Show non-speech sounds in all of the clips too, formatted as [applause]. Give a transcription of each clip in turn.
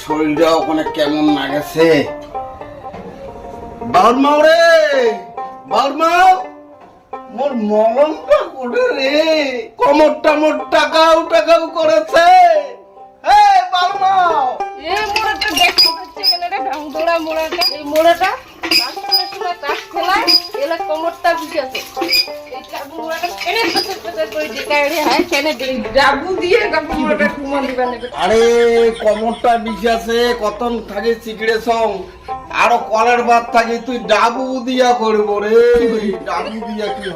শরীরটা ওখানে কেমন লাগেছে বাউরমাও রে! বাউরমাও মোর মলমটা করে রে! কমর টামর টাকাও টাকাও করেছে। এই বাউরমাও এই মোড়াটা দেখতে মোড়াটা। এই মোড়াটা এলা কোমরটা বুঝেছে আরে, কমরটা কতন থাকে চিকড়ে সং। আরও ভাত থাকে, তুই ডাবু দিয়া করব রে। ডাবু দিয়া কি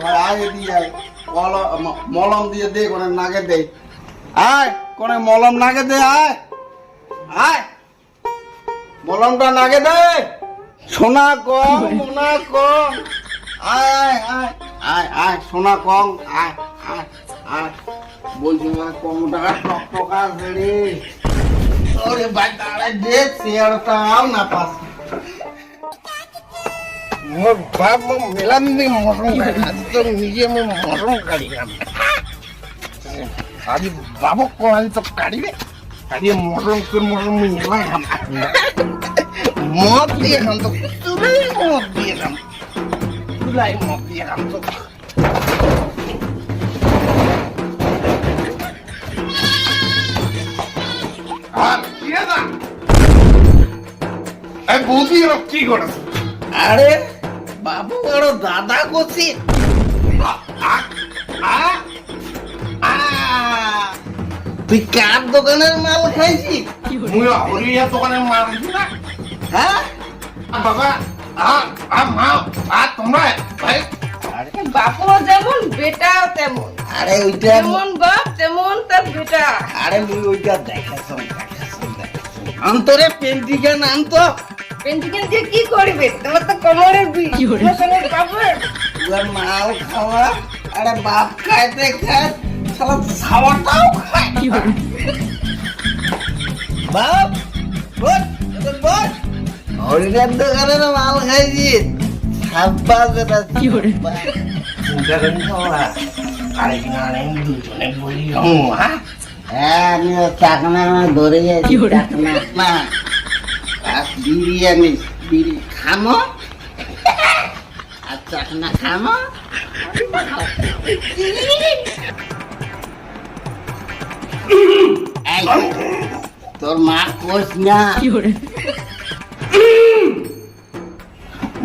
মলম দিয়ে দে, কোনে নাগে দে। আয়, কোনে মলম নাগে দে, আয়। আয়। মলমটা নাগে দে। সোনা কম, মোনা কম। আয় আয়। আয় আয়, সোনা কম, আয় আয় আয়। বলছি কম টাকা টক টকা রে। ওরে ভাই দাঁড়ায় দে চেয়ারটাও না পাস মোর বাপ মেলাম দি মরণ গাড়ি তো নিজে মো মরণ গাড়ি আজ বাবু কোন তো কাড়িবে। আজ মরণ করে মরণ মেলাম। মদ দিয়ে খান তো। মদ দিয়ে খান। তুলাই মদ দিয়ে খান তো আর কি না এই বৌদি এরা কি করেছে আরে বাবু বড় দাদা করছি তুই কার দোকানের মাল খাইছি মুই হরিয়া দোকানের মাল আনছি না। হ্যাঁ? বাবা তোমরা বাপও যেমন বেটাও তেমন। আরে ওইটা যেমন বাপ তেমন তার বেটা। আরে মুই ওইটা দেখাছম অন্তরে আনতো। দিয়ে কি করবে? তোমার তো কোমরের বিষ। মাল খাওয়া আরে বাপ খাইতে খায় শালা খাওয়াটাও খায়। বাপ বল এবার দোকানের মাল খাইছি। সাব্বা যেটা দুজনে বলি হ্যাঁ আমি চাকনা ধরে গেছি চাকনা না বিরিয়ানি বিড়ি খামো? আর চাকনা খামো? তোর মা কোচ না।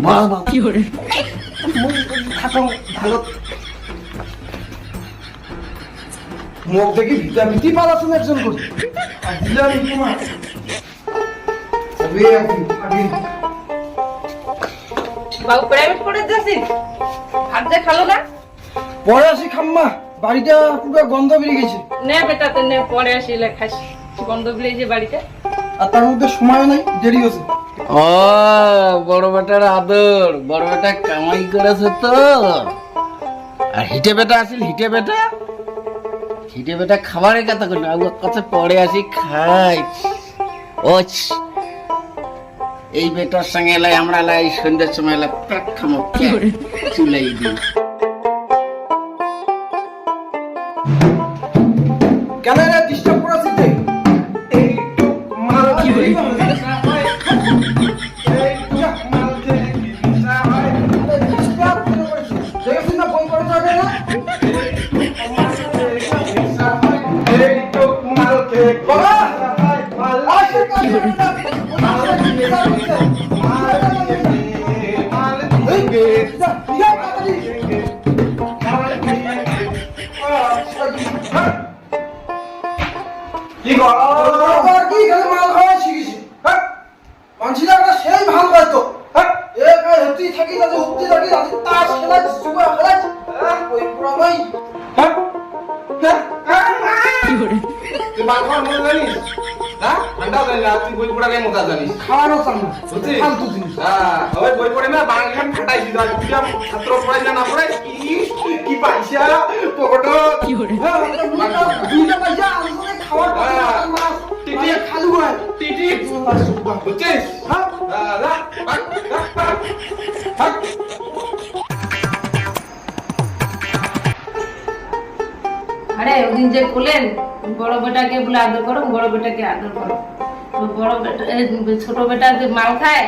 বল বল কি করে ভালো মুখ দেখি ভিটামিটি পালাছেন একজন করে আর দিলাম তোমার আগে আগে বাবু প্রাইভেট করে যাচ্ছিস ভাত যে খালো না? পরে আসি খাম্মা। বাড়িটা পুরো গন্ধ বেরিয়ে গেছে। নে বেটা তো নে পরে আসি খাস। গন্ধ বিলেছে বাড়িতে। আর তার মধ্যে সময় নাই দেরি হচ্ছে ও বড় বেটার আদর বড় বেটা কামাই করেছে তো। আর হিটে বেটা আসিল হিটে বেটা? হিটে বেটা খাবারের কথা কই না কাছে পরে আসি খাই। ও এই বেটার সঙ্গে এলাই আমরা এলাই সন্ধ্যের সময় এলাই পেট খামো চুলাই দিই। কেন এরা ডিস্টার্ব করেছে এই মাল কি হই 不 [laughs] 是 ঠান্ডা না তুই বই পড়ার মজা জানিস। খাওয়ানো চান বুঝছিস? ফালতু জিনিস। হ্যাঁ ওই বই পড়ে না বাংলা খান ফাটাইছি না তুই ছাত্র পড়াই না না পড়াই কি পাইছা পকেট হ্যাঁ দুইটা দুইটা পয়সা আনসারে খাওয়ার হ্যাঁ। টিটি। খালু হয় টিটি। বুঝছিস? হ্যাঁ। হ্যাঁ, যা, ভাগ, যা, ভাগ, ভাগ। আরে ওদিন যে বলেন বড় বেটাকে বলে আদর করো বড় বেটাকে আদর করো। বড় বেটা ছোট বেটা যে মাল খায়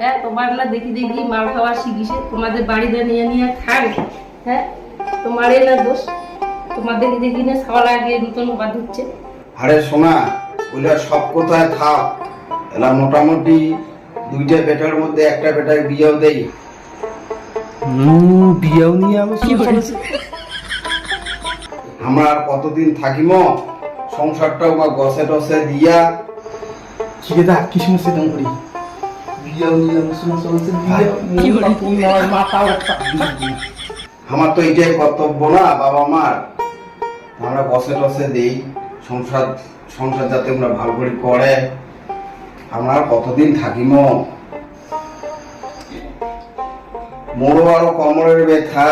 হ্যাঁ তোমার না দেখি দেখি মাল খাওয়া শিখিছে তোমাদের বাড়িতে নিয়ে নিয়ে খায় হ্যাঁ তোমারই না দোষ তোমার দেখি দেখি না খাওয়া লাগিয়ে নতুন বাদ হচ্ছে। আরে শোনা ওইটা সব কোথায় থাক এলা মোটামুটি দুইটা বেটার মধ্যে একটা বেটার বিয়েও দেই। বিয়েও নিয়ে আমি আমরা আর কতদিন থাকিম? সংসারটাও বা গছে টসে দিয়া করি বিয়েও নিয়ে আমি সমস্যা হচ্ছে বিয়ে তুই নয় মাথা একটা আমার তো এটাই কর্তব্য না বাবা মার। আমরা বসে টসে দেই সংসার সংসার যাতে আমরা ভালো করে করে। আমরা আর কতদিন থাকিম? মোরও আরও কমরের ব্যথা।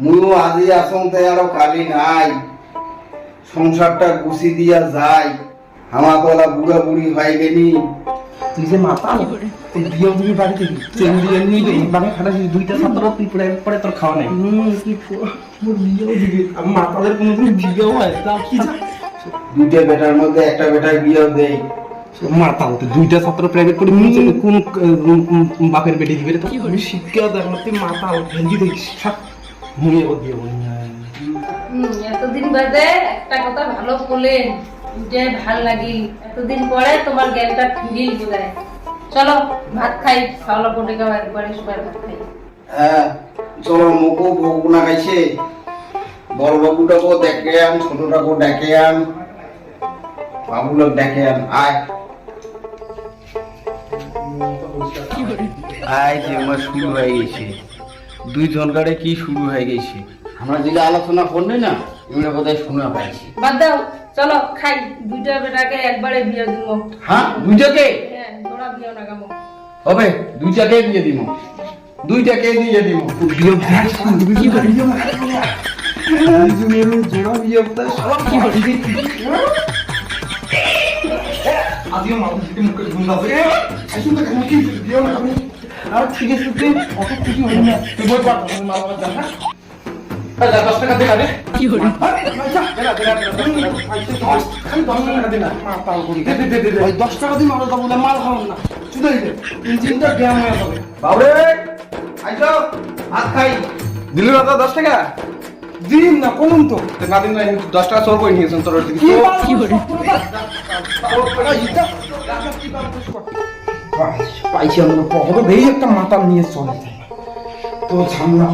মুইও আজি আসন্তে আরও কালি নাই। সংসারটা গুছি দিয়া যায়। আমার তো ওলা বুড়া বুড়ি হয়ে গেলি তুই যে মাথা তুই বিয়েও দিবি বাড়ি থেকে তুই বিয়ে নিয়ে মানে খাটাছিস দুইটা ছাত্র তুই পড়ে পরে তোর খাওয়া নেই। কি মোর বিয়েও দিবি আমি মাতালের কোনোদিন বিয়েও হয় তা কি দুইটা বেটার মধ্যে একটা বেটার বিয়েও দেই। মাতাল তুই দুইটা ছাত্র প্রাইভেট করে নিচে কোন বাপের বেটে দিবে তো আমি শিক্ষা দেখ না তুই মাতাল ভেঙ্গি দেখিস মুয়ে ও দিয়ে বলি এতদিন বাদে একটা কথা ভালো বললেন যে ভালো লাগি এতদিন পরে তোমার জ্ঞানটা বোধ চলো ভাত খাই একবারে সবাই ভাত খাই। হ্যাঁ চলো মুখও খাইছে। বড় বাবুটাকেও দেখে আন ছোটটাকেও ডেকে আন। বাবুলোক ডেকে আন আয়। আয় যে আমার শুরু হয়ে গেছে। দুই জনকারে কি শুরু হয়ে গেছে? আমরা যেটা আলোচনা করলি না এগুলো বোধহয় শোনা পাইছি। বাদ দাও। চলো খাই। দুইটা বেটাকে একবারে বিয়ে দিব। হ্যাঁ? দুইটাকে? হ্যাঁ জোড়া বিয়ে লাগাবো হবে দুইটাকে দিয়ে দিব। দুইটাকে দিয়ে দিব। বিয়ে কি করে জোড়া বিয়ে সব কি করে আদিও মানুষ যদি মুখে ঘুম দাও আসুন তো কেন কি বিয়ে না আমি আর ঠিক আছে তুই অত খুশি হই না। তুই বই পাঠ মা বাবা জানা। দশ টাকা দিন আমরা বলে মাল খাওয়ান না। শুধু ইঞ্জিনটা ব্যায়াম হয়ে যাবে। বাবরে আইসো ভাত খাই। দিলি না তো দশ টাকা? দিন না কমন তো। না দিন না দশ টাকা চোর করে নিয়েছেন তোর দিকে কি করে পাইছি আমরা একটা মাথা নিয়ে চলে যায়। তো ঝামলা।